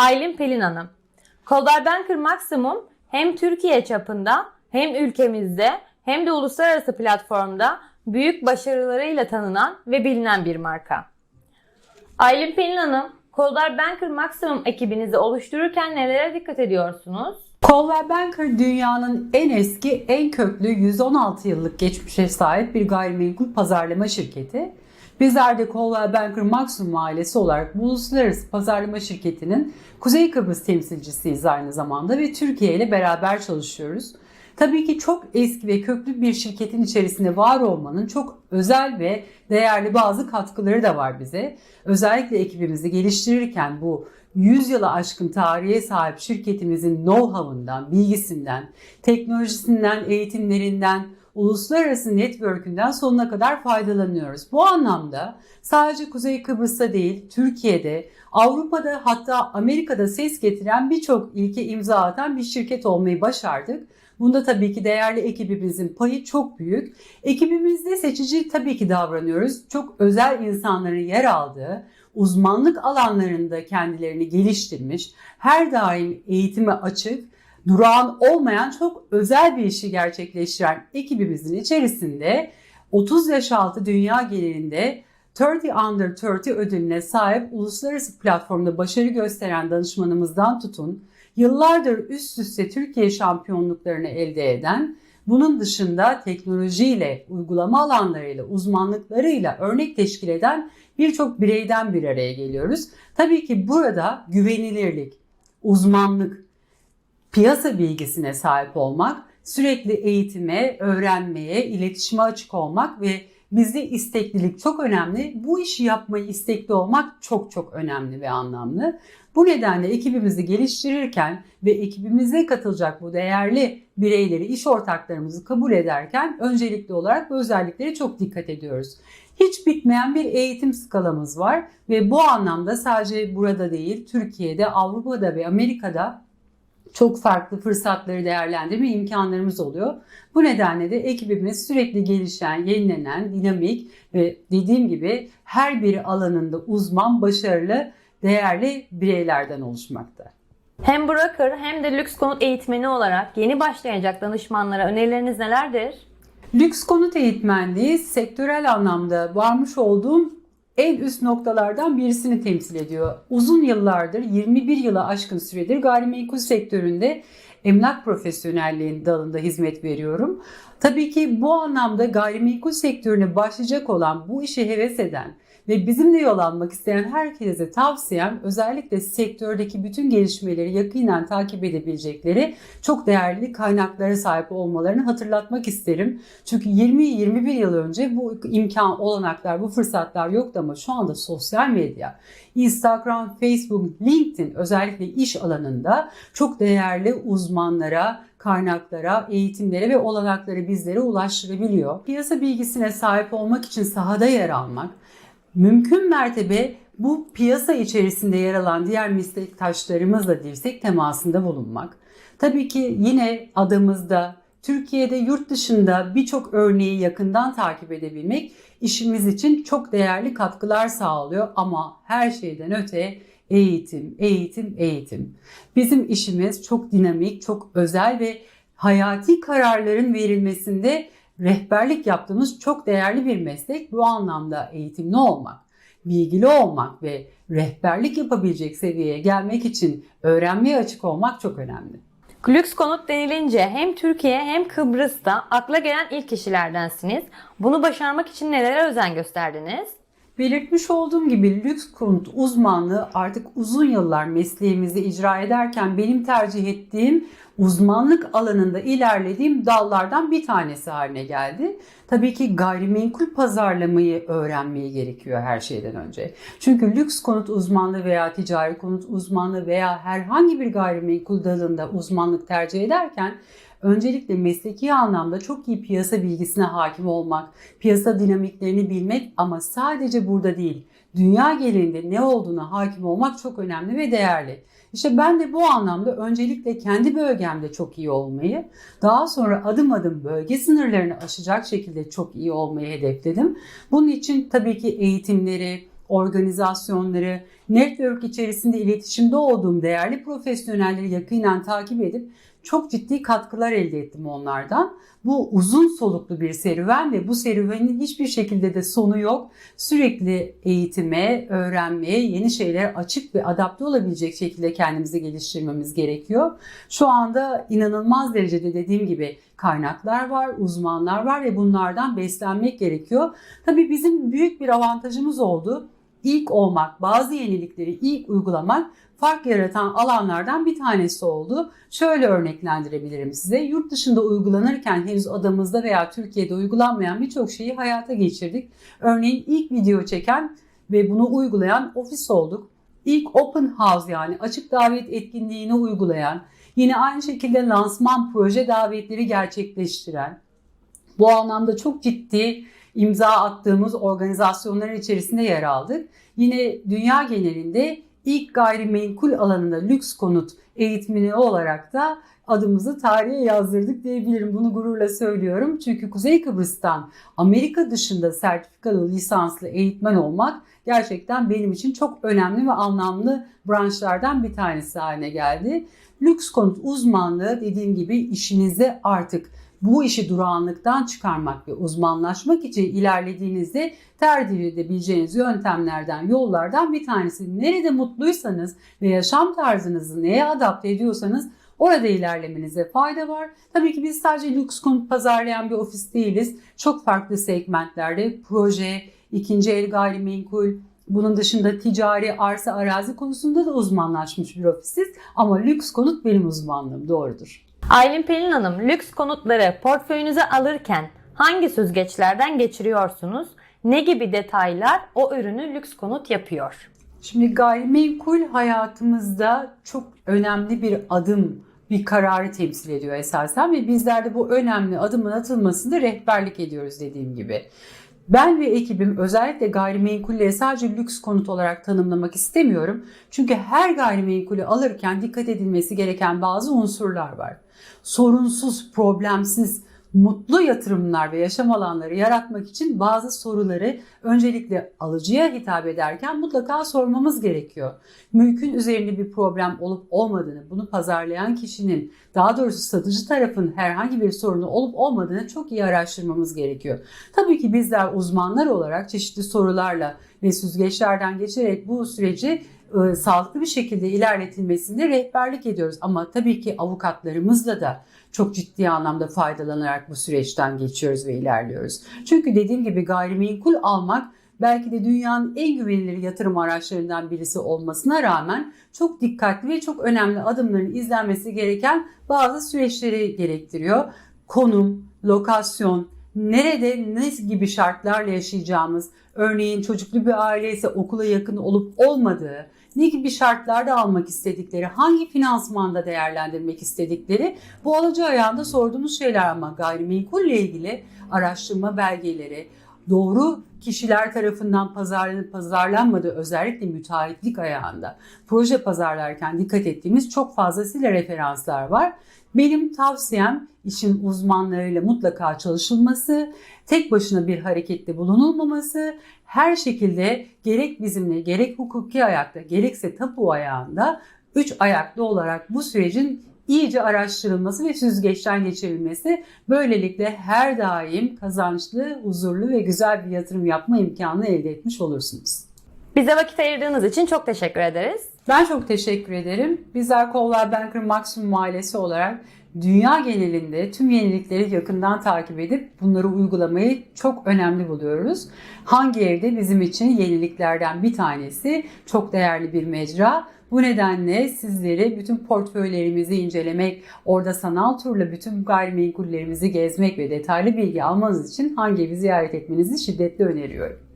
Aylin Pelin Hanım. Coldwell Banker Maximum hem Türkiye çapında hem ülkemizde hem de uluslararası platformda büyük başarılarıyla tanınan ve bilinen bir marka. Aylin Pelin Hanım, Coldwell Banker Maximum ekibinizi oluştururken nelere dikkat ediyorsunuz? Coldwell Banker dünyanın en eski, en köklü 116 yıllık geçmişe sahip bir gayrimenkul pazarlama şirketi. Bizler de Coldwell Banker Maximum ailesi olarak bu uluslararası pazarlama şirketinin Kuzey Kıbrıs temsilcisiyiz aynı zamanda ve Türkiye ile beraber çalışıyoruz. Tabii ki çok eski ve köklü bir şirketin içerisinde var olmanın çok özel ve değerli bazı katkıları da var bize. Özellikle ekibimizi geliştirirken bu 100 yıla aşkın tarihe sahip şirketimizin know-how'ından, bilgisinden, teknolojisinden, eğitimlerinden, uluslararası network'ünden sonuna kadar faydalanıyoruz. Bu anlamda sadece Kuzey Kıbrıs'ta değil, Türkiye'de, Avrupa'da hatta Amerika'da ses getiren birçok ilke imza atan bir şirket olmayı başardık. Bunda tabii ki değerli ekibimizin payı çok büyük. Ekibimizde seçici tabii ki davranıyoruz. Çok özel insanların yer aldığı, uzmanlık alanlarında kendilerini geliştirmiş, her daim eğitime açık, durağan olmayan çok özel bir işi gerçekleştiren ekibimizin içerisinde 30 yaş altı dünya genelinde 30 Under 30 ödülüne sahip uluslararası platformda başarı gösteren danışmanımızdan tutun, yıllardır üst üste Türkiye şampiyonluklarını elde eden, bunun dışında teknolojiyle, uygulama alanlarıyla, uzmanlıklarıyla örnek teşkil eden birçok bireyden bir araya geliyoruz. Tabii ki burada güvenilirlik, uzmanlık, piyasa bilgisine sahip olmak, sürekli eğitime, öğrenmeye, iletişime açık olmak ve bizde isteklilik çok önemli. Bu işi yapmayı istekli olmak çok çok önemli ve anlamlı. Bu nedenle ekibimizi geliştirirken ve ekibimize katılacak bu değerli bireyleri, iş ortaklarımızı kabul ederken öncelikli olarak bu özelliklere çok dikkat ediyoruz. Hiç bitmeyen bir eğitim skalamız var ve bu anlamda sadece burada değil, Türkiye'de, Avrupa'da ve Amerika'da çok farklı fırsatları değerlendirme imkanlarımız oluyor. Bu nedenle de ekibimiz sürekli gelişen, yenilenen, dinamik ve dediğim gibi her bir alanında uzman, başarılı, değerli bireylerden oluşmakta. Hem broker hem de lüks konut eğitmeni olarak yeni başlayacak danışmanlara önerileriniz nelerdir? Lüks konut eğitmenliği sektörel anlamda varmış olduğum en üst noktalardan birisini temsil ediyor. Uzun yıllardır 21 yıla aşkın süredir gayrimenkul sektöründe emlak profesyonelliğin dalında hizmet veriyorum. Tabii ki bu anlamda gayrimenkul sektörüne başlayacak olan, bu işe heves eden ve bizimle yol almak isteyen herkese tavsiyem özellikle sektördeki bütün gelişmeleri yakinen takip edebilecekleri çok değerli kaynaklara sahip olmalarını hatırlatmak isterim. Çünkü 20-21 yıl önce bu imkan, olanaklar, bu fırsatlar yoktu ama şu anda sosyal medya, Instagram, Facebook, LinkedIn özellikle iş alanında çok değerli uzmanlara, kaynaklara, eğitimlere ve olanakları bizlere ulaştırabiliyor. Piyasa bilgisine sahip olmak için sahada yer almak, mümkün mertebe bu piyasa içerisinde yer alan diğer meslektaşlarımızla dirsek temasında bulunmak. Tabii ki yine adımızda Türkiye'de yurt dışında birçok örneği yakından takip edebilmek işimiz için çok değerli katkılar sağlıyor ama her şeyden öte eğitim, eğitim, eğitim. Bizim işimiz çok dinamik, çok özel ve hayati kararların verilmesinde rehberlik yaptığımız çok değerli bir meslek. Bu anlamda eğitimli olmak, bilgili olmak ve rehberlik yapabilecek seviyeye gelmek için öğrenmeye açık olmak çok önemli. Lüks konut denilince hem Türkiye hem Kıbrıs'ta akla gelen ilk kişilerdensiniz. Bunu başarmak için nelere özen gösterdiniz? Belirtmiş olduğum gibi lüks konut uzmanlığı artık uzun yıllar mesleğimizi icra ederken benim tercih ettiğim uzmanlık alanında ilerlediğim dallardan bir tanesi haline geldi. Tabii ki gayrimenkul pazarlamayı öğrenmeye gerekiyor her şeyden önce. Çünkü lüks konut uzmanlığı veya ticari konut uzmanlığı veya herhangi bir gayrimenkul dalında uzmanlık tercih ederken öncelikle mesleki anlamda çok iyi piyasa bilgisine hakim olmak, piyasa dinamiklerini bilmek ama sadece burada değil, dünya genelinde ne olduğuna hakim olmak çok önemli ve değerli. İşte ben de bu anlamda öncelikle kendi bölgemde çok iyi olmayı, daha sonra adım adım bölge sınırlarını aşacak şekilde çok iyi olmayı hedefledim. Bunun için tabii ki eğitimleri, organizasyonları, network içerisinde iletişimde olduğum değerli profesyonelleri yakinen takip edip çok ciddi katkılar elde ettim onlardan. Bu uzun soluklu bir serüven ve bu serüvenin hiçbir şekilde de sonu yok. Sürekli eğitime, öğrenmeye, yeni şeyler açık ve adapte olabilecek şekilde kendimizi geliştirmemiz gerekiyor. Şu anda inanılmaz derecede dediğim gibi kaynaklar var, uzmanlar var ve bunlardan beslenmek gerekiyor. Tabii bizim büyük bir avantajımız oldu. İlk olmak, bazı yenilikleri ilk uygulamak fark yaratan alanlardan bir tanesi oldu. Şöyle örneklendirebilirim size. Yurt dışında uygulanırken henüz adamızda veya Türkiye'de uygulanmayan birçok şeyi hayata geçirdik. Örneğin ilk video çeken ve bunu uygulayan ofis olduk. İlk open house yani açık davet etkinliğini uygulayan, yine aynı şekilde lansman proje davetleri gerçekleştiren, bu anlamda çok ciddi imza attığımız organizasyonların içerisinde yer aldık. Yine dünya genelinde ilk gayrimenkul alanında lüks konut eğitmeni olarak da adımızı tarihe yazdırdık diyebilirim. Bunu gururla söylüyorum. Çünkü Kuzey Kıbrıs'tan Amerika dışında sertifikalı lisanslı eğitmen olmak gerçekten benim için çok önemli ve anlamlı branşlardan bir tanesi haline geldi. Lüks konut uzmanlığı dediğim gibi işinize artık bu işi durağanlıktan çıkarmak ve uzmanlaşmak için ilerlediğinizde tercih edebileceğiniz yöntemlerden, yollardan bir tanesi. Nerede mutluysanız ve yaşam tarzınızı neye adapte ediyorsanız orada ilerlemenize fayda var. Tabii ki biz sadece lüks konut pazarlayan bir ofis değiliz. Çok farklı segmentlerde proje, ikinci el gayrimenkul, bunun dışında ticari, arsa, arazi konusunda da uzmanlaşmış bir ofisiz. Ama lüks konut benim uzmanlığım doğrudur. Aylin Pelin Hanım, lüks konutları portföyünüze alırken hangi süzgeçlerden geçiriyorsunuz? Ne gibi detaylar o ürünü lüks konut yapıyor? Şimdi gayrimenkul hayatımızda çok önemli bir adım, bir kararı temsil ediyor esasen ve bizler de bu önemli adımın atılmasında rehberlik ediyoruz dediğim gibi. Ben ve ekibim özellikle gayrimenkulleri sadece lüks konut olarak tanımlamak istemiyorum. Çünkü her gayrimenkulü alırken dikkat edilmesi gereken bazı unsurlar var. Sorunsuz, problemsiz, mutlu yatırımlar ve yaşam alanları yaratmak için bazı soruları öncelikle alıcıya hitap ederken mutlaka sormamız gerekiyor. Mülkün üzerinde bir problem olup olmadığını, bunu pazarlayan kişinin, daha doğrusu satıcı tarafın herhangi bir sorunu olup olmadığını çok iyi araştırmamız gerekiyor. Tabii ki bizler uzmanlar olarak çeşitli sorularla ve süzgeçlerden geçerek bu süreci e, sağlıklı bir şekilde ilerletilmesinde rehberlik ediyoruz. Ama tabii ki avukatlarımızla da çok ciddi anlamda faydalanarak bu süreçten geçiyoruz ve ilerliyoruz. Çünkü dediğim gibi gayrimenkul almak belki de dünyanın en güvenilir yatırım araçlarından birisi olmasına rağmen çok dikkatli ve çok önemli adımların izlenmesi gereken bazı süreçleri gerektiriyor. Konum, lokasyon, nerede ne gibi şartlarla yaşayacağımız, örneğin çocuklu bir aile ise okula yakın olup olmadığı, ne gibi şartlarda almak istedikleri, hangi finansmanda değerlendirmek istedikleri bu alıcı ayağında sorduğumuz şeyler ama gayrimenkulle ilgili araştırma belgeleri, doğru kişiler tarafından pazarlanıp pazarlanmadığı özellikle müteahhitlik ayağında proje pazarlarken dikkat ettiğimiz çok fazlasıyla referanslar var. Benim tavsiyem işin uzmanlarıyla mutlaka çalışılması, tek başına bir harekette bulunulmaması, her şekilde gerek bizimle gerek hukuki ayakta gerekse tapu ayağında üç ayaklı olarak bu sürecin iyice araştırılması ve süzgeçten geçirilmesi böylelikle her daim kazançlı, huzurlu ve güzel bir yatırım yapma imkanı elde etmiş olursunuz. Bize vakit ayırdığınız için çok teşekkür ederiz. Ben çok teşekkür ederim. Bizler Coldwell Banker Maximum ailesi olarak dünya genelinde tüm yenilikleri yakından takip edip bunları uygulamayı çok önemli buluyoruz. Hangi evde bizim için yeniliklerden bir tanesi çok değerli bir mecra. Bu nedenle sizleri bütün portföylerimizi incelemek, orada sanal turla bütün gayrimenkullerimizi gezmek ve detaylı bilgi almanız için hangi evi ziyaret etmenizi şiddetle öneriyorum.